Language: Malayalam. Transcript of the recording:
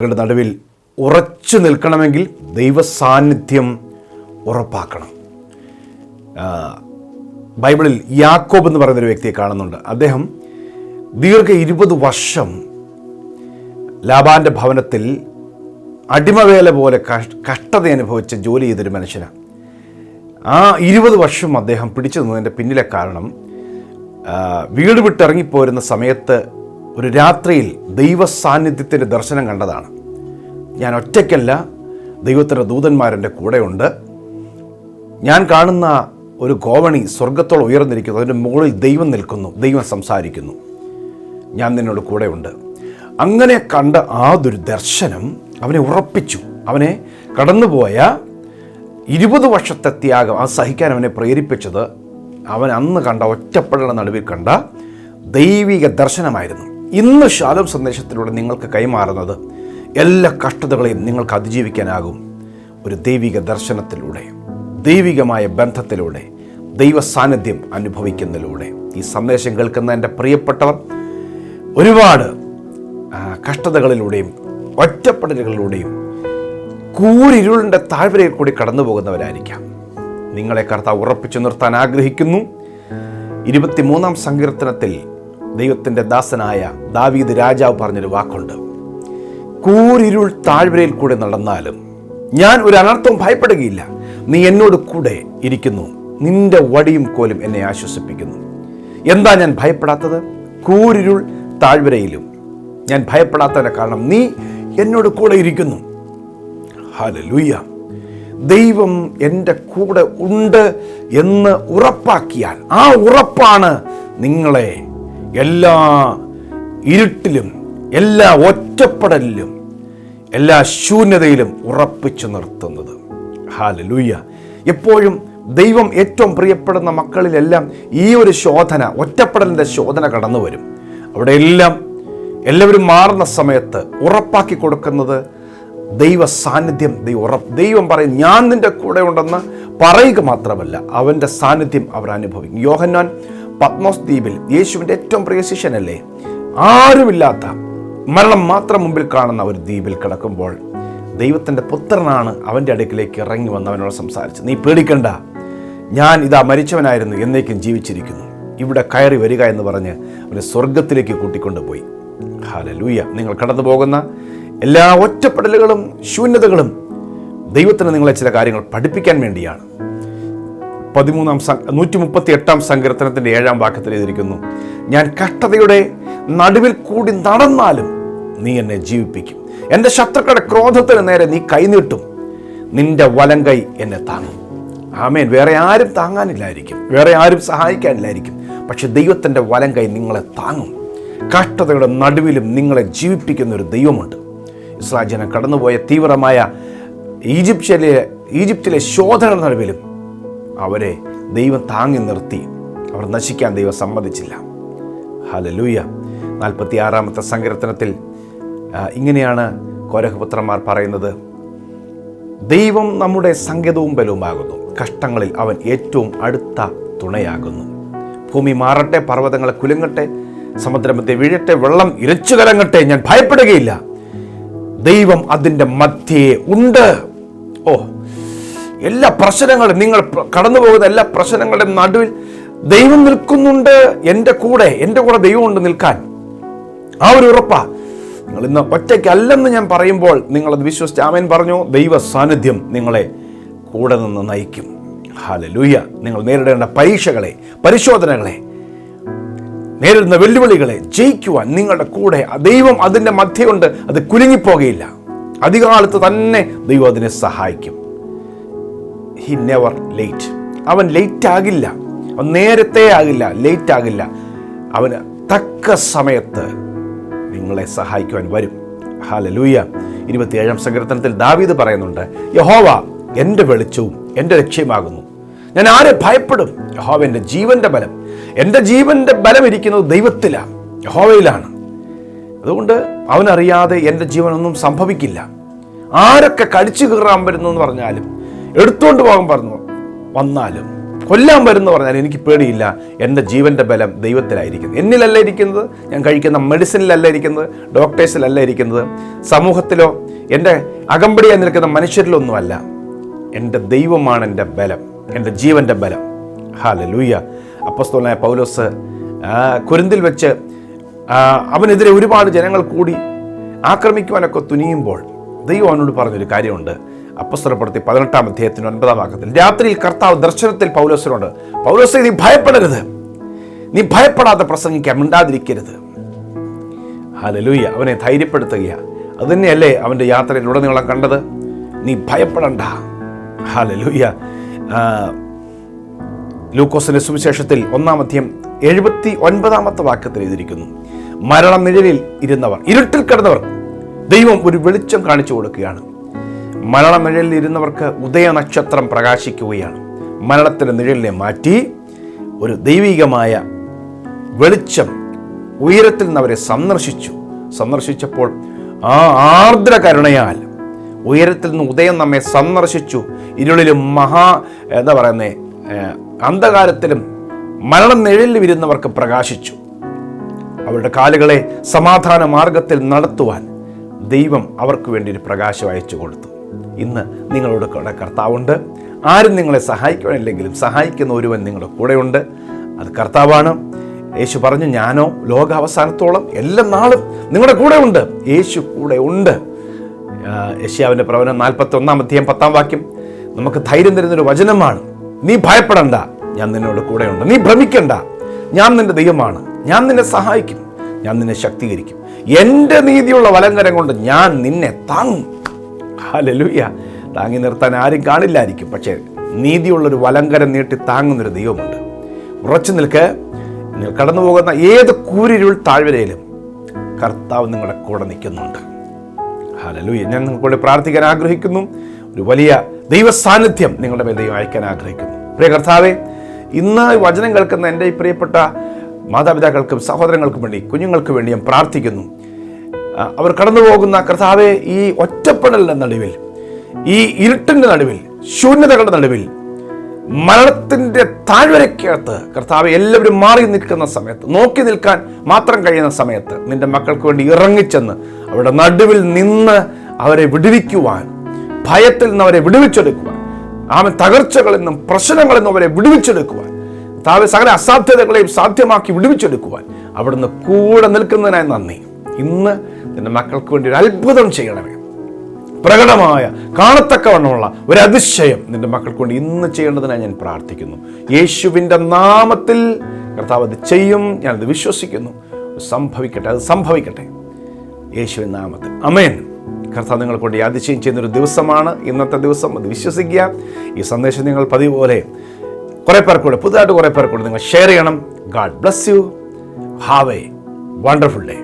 ങ്ങളുടെ നടുവിൽ ഉറച്ചു നിൽക്കണമെങ്കിൽ ദൈവസാന്നിധ്യം ഉറപ്പാക്കണം. ബൈബിളിൽ യാക്കോബ് എന്ന് പറയുന്നൊരു വ്യക്തിയെ കാണുന്നുണ്ട്. അദ്ദേഹം ദീർഘ ഇരുപത് വർഷം ലാബാന്റെ ഭവനത്തിൽ അടിമവേല പോലെ കഷ്- കഷ്ടത അനുഭവിച്ച് ജോലി ചെയ്തൊരു മനുഷ്യനാണ്. ആ ഇരുപത് വർഷം അദ്ദേഹം പിടിച്ചു നിന്നതിന്റെ പിന്നിലെ കാരണം വീട് വിട്ടിറങ്ങിപ്പോരുന്ന സമയത്ത് ഒരു രാത്രിയിൽ ദൈവ സാന്നിധ്യത്തിന്റെ ദർശനം കണ്ടതാണ്. ഞാൻ ഒറ്റയ്ക്കല്ല ദൈവത്തിന്റെ ദൂതന്മാരെന്റെ കൂടെയുണ്ട്. ഞാൻ കാണുന്ന ഒരു കോവണി സ്വർഗത്തോളം ഉയർന്നിരിക്കുന്നു അതിന്റെ മുകളിൽ ദൈവം നിൽക്കുന്നു ദൈവം സംസാരിക്കുന്നു. ഞാൻ നിന്നോട് കൂടെയുണ്ട്. അങ്ങനെ കണ്ട ആ ഒരു ദർശനം അവനെ ഉറപ്പിച്ചു. അവനെ കടന്നുപോയ ഇരുപത് വർഷത്തെ ത്യാഗം അത് സഹിക്കാൻ അവനെ പ്രേരിപ്പിച്ചത് അവൻ അന്ന് കണ്ട ഒറ്റപ്പെടലിന് നടുവിൽ കണ്ട ദൈവിക ദർശനമായിരുന്നു. ഇന്ന് ശാലം സന്ദേശത്തിലൂടെ നിങ്ങൾക്ക് കൈമാറുന്നത് എല്ലാ കഷ്ടതകളെയും നിങ്ങൾക്ക് അതിജീവിക്കാനാകും. ഒരു ദൈവിക ദർശനത്തിലൂടെ ദൈവികമായ ബന്ധത്തിലൂടെ ദൈവ സാന്നിധ്യം അനുഭവിക്കുന്നതിലൂടെ. ഈ സന്ദേശം കേൾക്കുന്ന എന്റെ പ്രിയപ്പെട്ടവർ ഒരുപാട് കഷ്ടതകളിലൂടെയും ഒറ്റപ്പെടലുകളിലൂടെയും കൂരിരുളിന്റെ താഴ്വരയിൽ കൂടി കടന്നു പോകുന്നവരായിരിക്കാം നിങ്ങളെ കർത്താവ് ഉറപ്പിച്ചു നിർത്താൻ ആഗ്രഹിക്കുന്നു. ഇരുപത്തിമൂന്നാം സങ്കീർത്തനത്തിൽ ദൈവത്തിന്റെ ദാസനായ ദാവീദ് രാജാവ് പറഞ്ഞൊരു വാക്കുണ്ട്. കൂരിരുൾ താഴ്വരയിൽ കൂടെ നടന്നാലും ഞാൻ ഒരു അനർത്ഥവും ഭയപ്പെടുകയില്ല. നീ എന്നോട് കൂടെ ഇരിക്കുന്നു. നിന്റെ വടിയും കോലും എന്നെ ആശ്വസിപ്പിക്കുന്നു. എന്താ ഞാൻ ഭയപ്പെടാത്തത്? കൂരിരുൾ താഴ്വരയിലും. ഞാൻ ഭയപ്പെടാത്തതിന്റെ കാരണം നീ എന്നോട് കൂടെ ഇരിക്കുന്നു. ഹല്ലേലൂയ. ദൈവം എന്റെ കൂടെ ഉണ്ട് എന്ന് ഉറപ്പാക്കിയാൽ ആ ഉറപ്പാണ് നിങ്ങളെ എല്ലാ ഇരുട്ടിലും എല്ലാ ഒറ്റപ്പെടലിലും എല്ലാ ശൂന്യതയിലും ഉറപ്പിച്ചു നിർത്തുന്നത്. ഹാലലൂയ എപ്പോഴും ദൈവം ഏറ്റവും പ്രിയപ്പെടുന്ന മക്കളിലെല്ലാം ഈ ഒരു ശോധന ഒറ്റപ്പെടലിന്റെ ശോധന കടന്നു വരും. അവിടെ എല്ലാം എല്ലാവരും മാറുന്ന സമയത്ത് ഉറപ്പാക്കി കൊടുക്കുന്നത് ദൈവ സാന്നിധ്യം ദൈവം ഉറപ്പ്. ദൈവം പറയും ഞാൻ നിന്റെ കൂടെ ഉണ്ടെന്ന് പറയുക മാത്രമല്ല അവന്റെ സാന്നിധ്യം അവർ അനുഭവിക്കും. യോഹന്നാൻ പത്മോസ് ദ്വീപിൽ യേശുവിന്റെ ഏറ്റവും പ്രിയ ശിഷ്യനല്ലേ? ആരുമില്ലാത്ത മരണം മാത്രം മുമ്പിൽ കാണുന്ന ഒരു ദ്വീപിൽ കിടക്കുമ്പോൾ ദൈവത്തിന്റെ പുത്രനാണ് അവന്റെ അടുക്കിലേക്ക് ഇറങ്ങി വന്ന് അവനോട് സംസാരിച്ചത് നീ പേടിക്കണ്ട. ഞാൻ ഇതാ മരിച്ചവനായിരുന്നു എന്നേക്കും ജീവിച്ചിരിക്കുന്നു. ഇവിടെ കയറി വരിക എന്ന് പറഞ്ഞ് അവനെ സ്വർഗത്തിലേക്ക് കൂട്ടിക്കൊണ്ടുപോയി. ഹാലലൂയ നിങ്ങൾ കടന്നു പോകുന്ന എല്ലാ ഒറ്റപ്പെടലുകളും ശൂന്യതകളും ദൈവത്തിന് നിങ്ങളെ ചില കാര്യങ്ങൾ പഠിപ്പിക്കാൻ വേണ്ടിയാണ്. പതിമൂന്നാം നൂറ്റി മുപ്പത്തി എട്ടാം സങ്കീർത്തനത്തിന്റെ ഏഴാം വാക്യത്തിൽ എഴുതിയിരിക്കുന്നു ഞാൻ കഷ്ടതയുടെ നടുവിൽ കൂടി നടന്നാലും നീ എന്നെ ജീവിപ്പിക്കും. എന്റെ ശത്രുക്കളുടെ ക്രോധത്തിന് നേരെ നീ കൈനീട്ടും. നിന്റെ വലം കൈ എന്നെ താങ്ങും. ആമേൻ. വേറെ ആരും താങ്ങാനില്ലായിരിക്കും. വേറെ ആരും സഹായിക്കാനില്ലായിരിക്കും. പക്ഷെ ദൈവത്തിന്റെ വലം കൈ നിങ്ങളെ താങ്ങും. കഷ്ടതയുടെ നടുവിലും നിങ്ങളെ ജീവിപ്പിക്കുന്ന ഒരു ദൈവമുണ്ട്. ഇസ്രായേൽ ജനം കടന്നുപോയ തീവ്രമായ ഈജിപ്ഷ്യയിലെ ഈജിപ്തിലെ ശോധന നടുവിലും അവരെ ദൈവം താങ്ങി നിർത്തി. അവർ നശിക്കാൻ ദൈവം സമ്മതിച്ചില്ല. ഹലലൂയ നാൽപ്പത്തി ആറാമത്തെ സങ്കീർത്തനത്തിൽ ഇങ്ങനെയാണ് കോരഹപുത്രന്മാർ പറയുന്നത്. ദൈവം നമ്മുടെ സങ്കേതവും ബലവുമാകുന്നു കഷ്ടങ്ങളിൽ അവൻ ഏറ്റവും അടുത്ത തുണയാകുന്നു. ഭൂമി മാറട്ടെ പർവതങ്ങളെ കുലുങ്ങട്ടെ സമുദ്രമത്തെ വീഴട്ടെ വെള്ളം ഇരച്ചു കലങ്ങട്ടെ ഞാൻ ഭയപ്പെടുകയില്ല. ദൈവം അതിന്റെ മധ്യേ ഉണ്ട്. ഓ എല്ലാ പ്രശ്നങ്ങളും നിങ്ങൾ കടന്നു പോകുന്ന എല്ലാ പ്രശ്നങ്ങളുടെ നടുവിൽ ദൈവം നിൽക്കുന്നുണ്ട്. എന്റെ കൂടെ എന്റെ കൂടെ ദൈവമുണ്ട് നിൽക്കാൻ. ആ ഒരു ഉറപ്പാ. നിങ്ങൾ ഇന്ന് ഒറ്റയ്ക്കല്ലെന്ന് ഞാൻ പറയുമ്പോൾ നിങ്ങളത് വിശ്വസിച്ച് ആമേൻ പറഞ്ഞു. ദൈവ സാന്നിധ്യം നിങ്ങളെ കൂടെ നിന്ന് നയിക്കും. ഹാലലൂയ നിങ്ങൾ നേരിടേണ്ട പരീക്ഷകളെ പരിശോധനകളെ നേരിടുന്ന വെല്ലുവിളികളെ ജയിക്കുവാൻ നിങ്ങളുടെ കൂടെ ദൈവം അതിന്റെ മധ്യ കൊണ്ട് അത് കുലുങ്ങിപ്പോകയില്ല. അധികാലത്ത് തന്നെ ദൈവം അതിനെ സഹായിക്കും. ഹി നെവർ ലേറ്റ് അവൻ ലേറ്റ് ആകില്ല. അവൻ നേരത്തെ ആകില്ല ലേറ്റ് ആകില്ല. അവന് തക്ക സമയത്ത് നിങ്ങളെ സഹായിക്കുവാൻ വരും. ഹാല ലൂയ ഇരുപത്തിയേഴാം സങ്കീർത്തനത്തിൽ ദാവീദ് പറയുന്നുണ്ട് യഹോവ എന്റെ വെളിച്ചവും എന്റെ ലക്ഷ്യമാകുന്നു. ഞാൻ ആരെ ഭയപ്പെടും? യഹോവ എന്റെ ജീവന്റെ ബലം. എന്റെ ജീവന്റെ ബലം ഇരിക്കുന്നത് ദൈവത്തിലാണ് യഹോവയിലാണ്. അതുകൊണ്ട് അവനറിയാതെ എന്റെ ജീവനൊന്നും സംഭവിക്കില്ല. ആരൊക്കെ കടിച്ചു കീറാൻ വരുന്നു എന്ന് പറഞ്ഞാലും എടുത്തുകൊണ്ട് പോകാൻ പറഞ്ഞു. വന്നാലും കൊല്ലാൻ വരുന്നു പറഞ്ഞാൽ എനിക്ക് പേടിയില്ല. എന്റെ ജീവന്റെ ബലം ദൈവത്തിലായിരിക്കുന്നു. എന്നിലല്ല ഇരിക്കുന്നത്? ഞാൻ കഴിക്കുന്ന മെഡിസിനിലല്ല ഇരിക്കുന്നത്. ഡോക്ടേഴ്സിലല്ല ഇരിക്കുന്നത്. സമൂഹത്തിലോ എന്റെ അകമ്പടിയായി നിൽക്കുന്ന മനുഷ്യരിലൊന്നുമല്ല എന്റെ ദൈവമാണ് എന്റെ ബലം. എന്റെ ജീവന്റെ ബലം. ഹാല ലൂയ അപ്പസ്തോലായ പൗലോസ് കുരിന്തിൽ വെച്ച് അവനെതിരെ ഒരുപാട് ജനങ്ങൾ കൂടി ആക്രമിക്കുവാനൊക്കെ തുനിയുമ്പോൾ ദൈവം അവനോട് പറഞ്ഞൊരു കാര്യമുണ്ട്. അപ്പസ്തലപ്പെടുത്തി പതിനെട്ടാം അധ്യായത്തിന് ഒൻപതാം വാക്യത്തിൽ രാത്രിയിൽ കർത്താവ് ദർശനത്തിൽ പൗലോസിനോട് പൗലോസ് നീ ഭയപ്പെടരുത്. നീ ഭയപ്പെടാതെ പ്രസംഗിക്കാൻ മിണ്ടാതിരിക്കരുത്. ഹലലൂയ അവനെ ധൈര്യപ്പെടുത്തുകയാണ് അതുതന്നെയല്ലേ അവന്റെ യാത്രയിലുടനീളം കണ്ടത്? നീ ഭയപ്പെടണ്ട. ഹലലൂയ ലൂക്കോസിന്റെ സുവിശേഷത്തിൽ ഒന്നാം അധ്യയം എഴുപത്തി ഒൻപതാമത്തെ വാക്യത്തിൽ എഴുതിയിരിക്കുന്നു മരണനിഴലിൽ ഇരുന്നവർ ഇരുട്ടിൽ കിടന്നവർ ദൈവം ഒരു വെളിച്ചം കാണിച്ചു കൊടുക്കുകയാണ്. മരണനിഴലിൽ ഇരുന്നവർക്ക് ഉദയനക്ഷത്രം പ്രകാശിക്കുകയാണ്. മരണത്തിന്റെ നിഴലിനെ മാറ്റി ഒരു ദൈവികമായ വെളിച്ചം ഉയരത്തിൽ നിന്ന് അവരെ സന്ദർശിച്ചു. സന്ദർശിച്ചപ്പോൾ ആ ആർദ്ര കരുണയാൽ ഉയരത്തിൽ നിന്ന് ഉദയം നമ്മെ സന്ദർശിച്ചു. ഇരുളിലും മഹാ എന്താ പറയുന്നേ അന്ധകാരത്തിലും മരണനിഴലിൽ ഇരുന്നവർക്ക് പ്രകാശിച്ചു. അവരുടെ കാലുകളെ സമാധാന മാർഗത്തിൽ നടത്തുവാൻ ദൈവം അവർക്ക് വേണ്ടി ഒരു പ്രകാശം അയച്ചു കൊടുത്തു. ഇന്ന് നിങ്ങളോട് കൂടെ കർത്താവുണ്ട്. ആരും നിങ്ങളെ സഹായിക്കുവാനില്ലെങ്കിലും സഹായിക്കുന്ന ഒരുവൻ നിങ്ങളുടെ കൂടെയുണ്ട്. അത് കർത്താവാണ്. യേശു പറഞ്ഞു ഞാനോ ലോക അവസാനത്തോളം എല്ലാ നാളും നിങ്ങളുടെ കൂടെ ഉണ്ട് യേശു കൂടെ ഉണ്ട് യശ്യാവിന്റെ പ്രവചനം നാൽപ്പത്തി ഒന്നാം അധ്യായം പത്താം വാക്യം. നമുക്ക് ധൈര്യം തരുന്നൊരു വചനമാണ്. നീ ഭയപ്പെടണ്ട. ഞാൻ നിന്നോട് കൂടെയുണ്ട്. നീ ഭ്രമിക്കണ്ട. ഞാൻ നിന്റെ ദൈവമാണ്. ഞാൻ നിന്നെ സഹായിക്കും. ഞാൻ നിന്നെ ശക്തീകരിക്കും. എന്റെ നീതിയുള്ള വലങ്കരം കൊണ്ട് ഞാൻ നിന്നെ താങ്ങും. ഹല്ലേലൂയ താങ്ങി നിർത്താൻ ആരും കാണില്ലായിരിക്കും. പക്ഷേ നീതിയുള്ളൊരു വലങ്കരം നീട്ടി താങ്ങുന്നൊരു ദൈവമുണ്ട്. ഉറച്ചു നിൽക്ക്. കടന്നു പോകുന്ന ഏത് കൂരിരുൾ താഴ്വരയിലും കർത്താവ് നിങ്ങളുടെ കൂടെ നിൽക്കുന്നുണ്ട്. ഹലലൂയ. ഞാൻ നിങ്ങൾക്കൂടെ പ്രാർത്ഥിക്കാൻ ആഗ്രഹിക്കുന്നു. ഒരു വലിയ ദൈവ സാന്നിധ്യം നിങ്ങളുടെ മേൽ ദൈവം അയക്കാൻ ആഗ്രഹിക്കുന്നു. പ്രിയ കർത്താവെ ഇന്ന് വചനം കേൾക്കുന്ന എന്റെ പ്രിയപ്പെട്ട മാതാപിതാക്കൾക്കും സഹോദരങ്ങൾക്കും വേണ്ടി കുഞ്ഞുങ്ങൾക്ക് വേണ്ടി ഞാൻ പ്രാർത്ഥിക്കുന്നു. അവർ കടന്നു പോകുന്ന കർത്താവെ ഈ ഒറ്റപ്പെടലിന്റെ നടുവിൽ ഈ ഇരുട്ടിന്റെ നടുവിൽ ശൂന്യതകളുടെ നടുവിൽ മരണത്തിന്റെ താഴ്വരയ്ക്കകത്ത് കർത്താവ് എല്ലാവരും മാറി നിൽക്കുന്ന സമയത്ത് നോക്കി നിൽക്കാൻ മാത്രം കഴിയുന്ന സമയത്ത് നിന്റെ മക്കൾക്ക് വേണ്ടി ഇറങ്ങിച്ചെന്ന് അവരുടെ നടുവിൽ നിന്ന് അവരെ വിടുവിക്കുവാൻ ഭയത്തിൽ നിന്ന് അവരെ വിടുവിച്ചെടുക്കുവാൻ ആമൻ തകർച്ചകളിൽ നിന്നും പ്രശ്നങ്ങളിൽ നിന്നും അവരെ വിടുവിച്ചെടുക്കുവാൻ കർത്താവ് സകല അസാധ്യതകളെയും സാധ്യമാക്കി വിടുവിച്ചെടുക്കുവാൻ അവിടുന്ന് കൂടെ നിൽക്കുന്നതിനായി നന്ദി. ഇന്ന് നിന്റെ മക്കൾക്ക് വേണ്ടി ഒരു അത്ഭുതം ചെയ്യണമേ. പ്രകടമായ കാണത്തക്കവണ്ണമുള്ള ഒരു അതിശയം നിന്റെ മക്കൾക്ക് വേണ്ടി ഇന്ന് ചെയ്യേണ്ടതിനായി ഞാൻ പ്രാർത്ഥിക്കുന്നു. യേശുവിന്റെ നാമത്തിൽ കർത്താവ് അത് ചെയ്യും ഞാനത് വിശ്വസിക്കുന്നു. സംഭവിക്കട്ടെ അത് സംഭവിക്കട്ടെ. യേശുവിൻ നാമത്തിൽ. അമേൻ കർത്താവ് നിങ്ങൾക്ക് വേണ്ടി അതിശയം ചെയ്യുന്നൊരു ദിവസമാണ്. ഇന്നത്തെ ദിവസം അത് വിശ്വസിക്കുക. ഈ സന്ദേശം നിങ്ങൾ പതിവ് പോലെ കുറേ പേർ കൂടെ പുതുതായിട്ട് കുറേ പേർ കൂടെ നിങ്ങൾ ഷെയർ ചെയ്യണം. God bless you have a wonderful day